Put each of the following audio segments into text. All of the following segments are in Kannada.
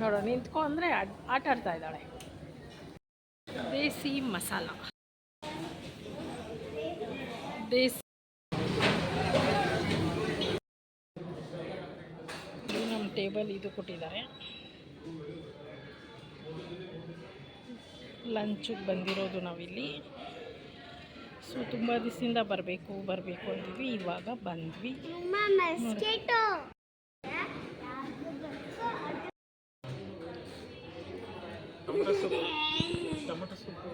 ನೋಡು ನಿಂತ್ಕೊ ಅಂದರೆ ಆಟ ಆಡ್ತಾ ಇದ್ದಾಳೆ. ದೇಸಿ ಮಸಾಲ. ದೇಸಿ ನಮ್ಮ ಟೇಬಲ್ ಇದು ಕೊಟ್ಟಿದ್ದಾರೆ. ಲಂಚಿಗೆ ಬಂದಿರೋದು ನಾವಿಲ್ಲಿ. ಸೊ, ತುಂಬ ದಿವಸದಿಂದ ಬರಬೇಕು ಬರಬೇಕು ಅಂತೀವಿ ಇವಾಗ ಬಂದ್ವಿ. Tomato soup. ಟೊಮೊಟೊ ಸೊಪ್ಪು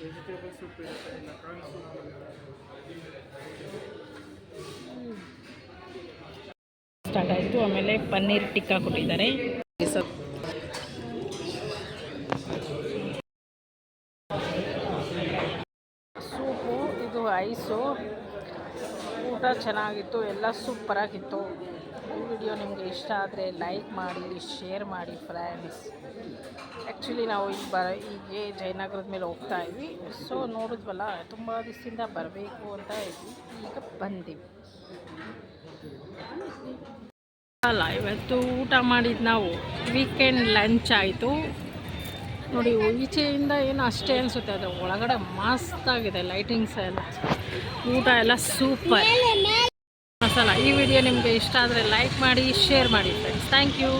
ವೆಜಿಟೇಬಲ್ ಸೂಪ್ ಇರುತ್ತೆ ಇಲ್ಲ ಕಾರ್ನ್ ಸೂಪ್ ಸ್ಟಾರ್ಟ್ ಆಯಿತು. ಆಮೇಲೆ ಪನ್ನೀರ್ ಟಿಕ್ಕಾ ಕೊಟ್ಟಿದ್ದಾರೆ. ಸೂಪು ಇದು ಐಸು ಊಟ ಚೆನ್ನಾಗಿತ್ತು, ಎಲ್ಲ ಸೂಪರಾಗಿತ್ತು. ಈ ವಿಡಿಯೋ ನಿಮಗೆ ಇಷ್ಟ ಆದರೆ ಲೈಕ್ ಮಾಡಿ, ಶೇರ್ ಮಾಡಿ ಫ್ರೆಂಡ್ಸ್. ಆ್ಯಕ್ಚುಲಿ ನಾವು ಈಗ ಬರ, ಹೀಗೆ ಜಯನಗರದ ಮೇಲೆ ಹೋಗ್ತಾ ಇದ್ವಿ. ಸೊ ನೋಡಿದ್ವಲ್ಲ, ತುಂಬ ದಿವಸದಿಂದ ಬರಬೇಕು ಅಂತ ಇದ್ವಿ. ಈಗ ಬಂದಿವಿ. ಅಲ್ಲ, ಇವತ್ತು ಊಟ ಮಾಡಿದ್ದು ನಾವು ವೀಕೆಂಡ್ ಲಂಚ್ ಆಯಿತು. ನೋಡಿ, ಈಚೆಯಿಂದ ಏನು ಅಷ್ಟೇ ಅನಿಸುತ್ತೆ. ಅದು ಒಳಗಡೆ ಮಸ್ತಾಗಿದೆ ಲೈಟಿಂಗ್ಸ್ ಎಲ್ಲ. ಊಟ ಎಲ್ಲ ಸೂಪರ್ ಮಸಾಲ. ಈ ವಿಡಿಯೋ ನಿಮಗೆ ಇಷ್ಟ ಆದರೆ ಲೈಕ್ ಮಾಡಿ ಶೇರ್ ಮಾಡಿ ಫ್ರೆಂಡ್ಸ್ ಥ್ಯಾಂಕ್ ಯು